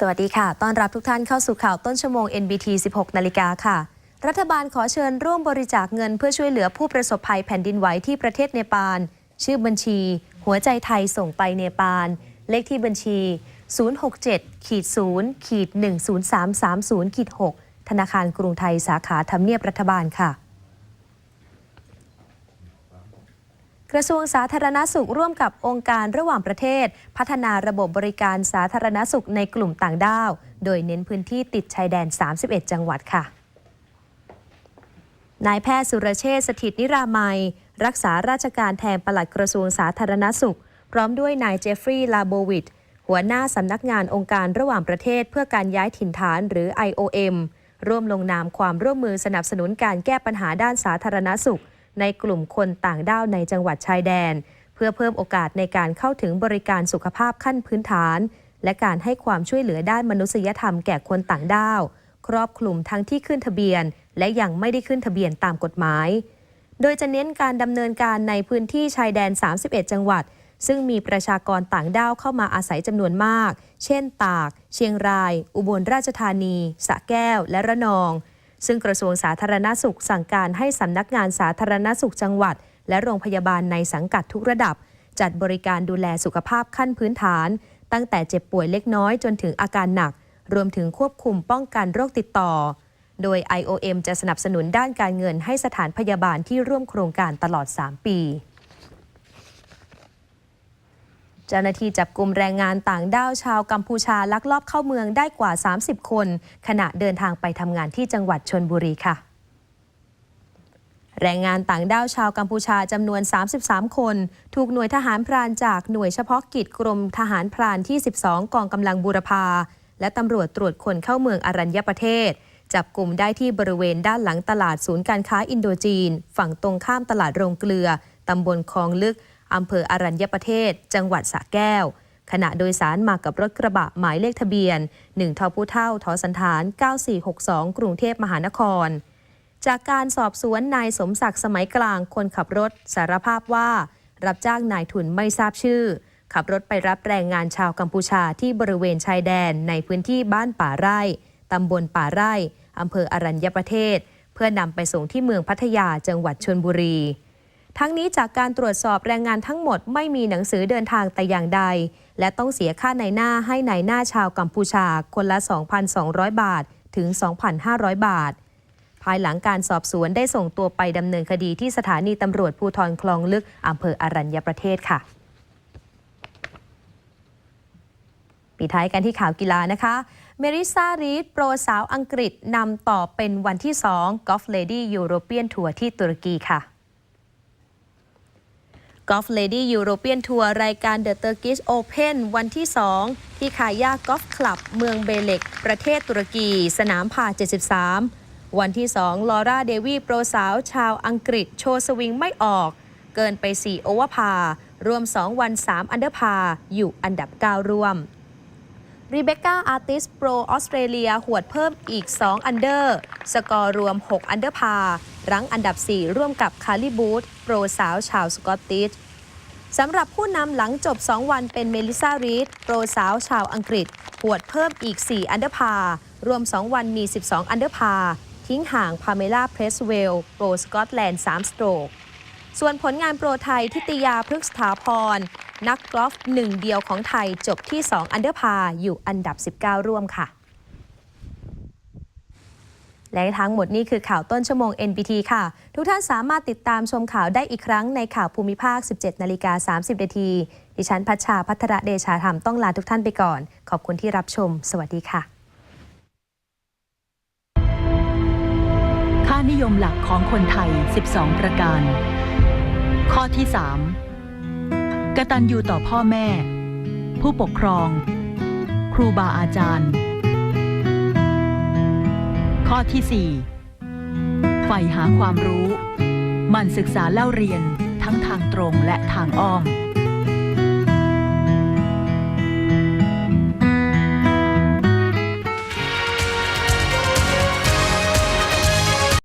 สวัสดีค่ะ ต้อนรับทุกท่านเข้าสู่ข่าวต้นชั่วโมง NBT 16 นาฬิกาค่ะ รัฐบาลขอเชิญร่วมบริจาคเงินเพื่อช่วยเหลือผู้ประสบภัยแผ่นดินไหวที่ประเทศเนปาล ชื่อบัญชี หัวใจไทยส่งไปเนปาล เลขที่บัญชี 067ขีด0ขีด10330ขีด6ธนาคารกรุงไทยสาขาทำเนียบรัฐบาลค่ะ ระทรวงสาธารณสุขร่วมกับองค์การระหว่างประเทศ พัฒนาระบบบริการสาธารณสุขในกลุ่มต่างด้าว โดยเน้นพื้นที่ติดชายแดน 31 จังหวัดค่ะนายแพทย์สุรเชษฐ์สถิตนิรามัย รักษาราชการแทนปลัดกระทรวงสาธารณสุข พร้อมด้วยนายเจฟฟรีย์ลาโบวิดหัวหน้าสำนักงานองค์การระหว่างประเทศเพื่อการย้ายถิ่นฐานหรือ IOM ร่วมลงนามความร่วมมือสนับสนุนการแก้ปัญหาด้านสาธารณสุข ในกลุ่มคนต่างด้าวในจังหวัดชายแดน เพื่อเพิ่มโอกาสในการเข้าถึงบริการสุขภาพขั้นพื้นฐาน และการให้ความช่วยเหลือด้านมนุษยธรรมแก่คนต่างด้าว ครอบคลุมทั้งที่ขึ้นทะเบียน และยังไม่ได้ขึ้นทะเบียนตามกฎหมาย โดยจะเน้นการดำเนินการในพื้นที่ชายแดน 31 จังหวัดซึ่งมีประชากรต่างด้าวเข้ามาอาศัยจำนวนมาก เช่น ตาก เชียงราย อุบลราชธานี สะแก้ว และระนอง ซึ่งกระทรวงสาธารณสุขสั่งการให้สำนักงานสาธารณสุขจังหวัด และโรงพยาบาลในสังกัดทุกระดับ จัดบริการดูแลสุขภาพขั้นพื้นฐาน ตั้งแต่เจ็บป่วยเล็กน้อยจนถึงอาการหนัก รวมถึงควบคุมป้องกันโรคติดต่อ โดย IOM จะสนับสนุนด้านการเงินให้สถานพยาบาลที่ร่วมโครงการตลอด 3 ปี เจ้าหน้าที่จับกลุ่มแรงงานต่างด้าวชาวกัมพูชาลักลอบเข้าเมืองได้กว่า 30 คน ขณะเดินทางไปทำงานที่จังหวัดชนบุรีค่ะ แรงงานต่างด้าวชาวกัมพูชาจำนวน 33 คน ถูกหน่วยทหารพรานจากหน่วยเฉพาะกิจกรมทหารพรานที่ 12 กองกำลังบูรพาและตำรวจตรวจคนเข้าเมืองอรัญญประเทศ จับกลุ่มได้ที่บริเวณด้านหลังตลาดศูนย์การค้าอินโดจีน ฝั่งตรงข้ามตลาดโรงเกลือ ตำบลคลองลึก อำเภออรัญญประเทศ จังหวัดสระแก้ว ขณะโดยสารมากับรถกระบะหมายเลขทะเบียน 1ทอผู้เท่าทอสันฐาน 9462 กรุงเทพมหานคร จากการสอบสวนนายสมศักดิ์สมัยกลางคนขับรถสารภาพว่า รับจ้างนายทุนไม่ทราบชื่อ ขับรถไปรับแรงงานชาวกัมพูชาที่บริเวณชายแดนในพื้นที่บ้านป่าไร่ตำบลป่าไร่อำเภออรัญญประเทศ เพื่อนำไปส่งที่เมืองพัทยาจังหวัดชนบุรี ทั้งนี้จากการตรวจสอบแรงงานทั้งหมดไม่มีหนังสือเดินทางแต่อย่างใด และต้องเสียค่าในหน้าให้ในหน้าชาวกัมพูชาคนละ 2,200 บาทถึง 2,500 บาท ภายหลังการสอบสวนได้ส่งตัวไปดำเนินคดีที่สถานีตำรวจภูธรคลองลึกอำเภออรัญญประเทศค่ะปิดท้ายกันที่ข่าวกีฬานะคะ เมริซารีดโปรสาวอังกฤษนำต่อเป็นวันที่2กอล์ฟเลดี้ยูโรเปียนทัวร์ที่ตุรกีค่ะ กอล์ฟเลดี้ยูโรเปียนทัวร์รายการเดอะเตอร์กิสโอเพนวันที่ 2 ที่คายากอล์ฟคลับเมืองเบเล็ก ประเทศตุรกี สนามผ่า 73 วันที่ 2 ลอร่าเดวีโปรสาวชาวอังกฤษ โชว์สวิงไม่ออก เกินไป 4 โอเวอร์พารวม 2 วัน 3 อันเดอร์พาอยู่อันดับ 9 ร่วม รีเบคก้าอาร์ติสโปรออสเตรเลียหวดเพิ่มอีก 2 อันเดอร์ สกอร์รวม 6 อันเดอร์พา รั้งอันดับ 4 ร่วมกับคาริบูธโปรสาวชาวสกอตติชสำหรับผู้นำหลังจบ 2 วันเป็นเมลิซารีดโปรสาวชาวอังกฤษหวดเพิ่มอีก 4 อันเดอร์พา รวม 2 วันมี 12 อันเดอร์พา ทิ้งห่างพาเมล่าเพรสเวลโปรสกอตแลนด์ 3 สโตรกส่วนผลงานโปรไทยทิตยาพฤกษาพร นักกอล์ฟหนึ่งเดียวของไทยจบที่ 2 อันเดอร์พาอยู่อันดับ 19 ร่วมค่ะ และทั้งหมดนี้คือข่าวต้นชั่วโมง NBT ค่ะ ทุกท่านสามารถติดตามชมข่าวได้อีกครั้งในข่าวภูมิภาค 17 นาฬิกา 30 นาที ดิฉันพัชชาพัทระเดชาธรรมต้องลาทุกท่านไปก่อน ขอบคุณที่รับชม สวัสดีค่ะค่านิยมหลักของคนไทย 12 ประการ ข้อที่ 3 กตัญญูต่อพ่อแม่ ผู้ปกครอง ครูบาอาจารย์ ข้อที่ 4 ใฝ่หาความรู้ มันศึกษาเล่าเรียนทั้งทางตรงและทางอ้อม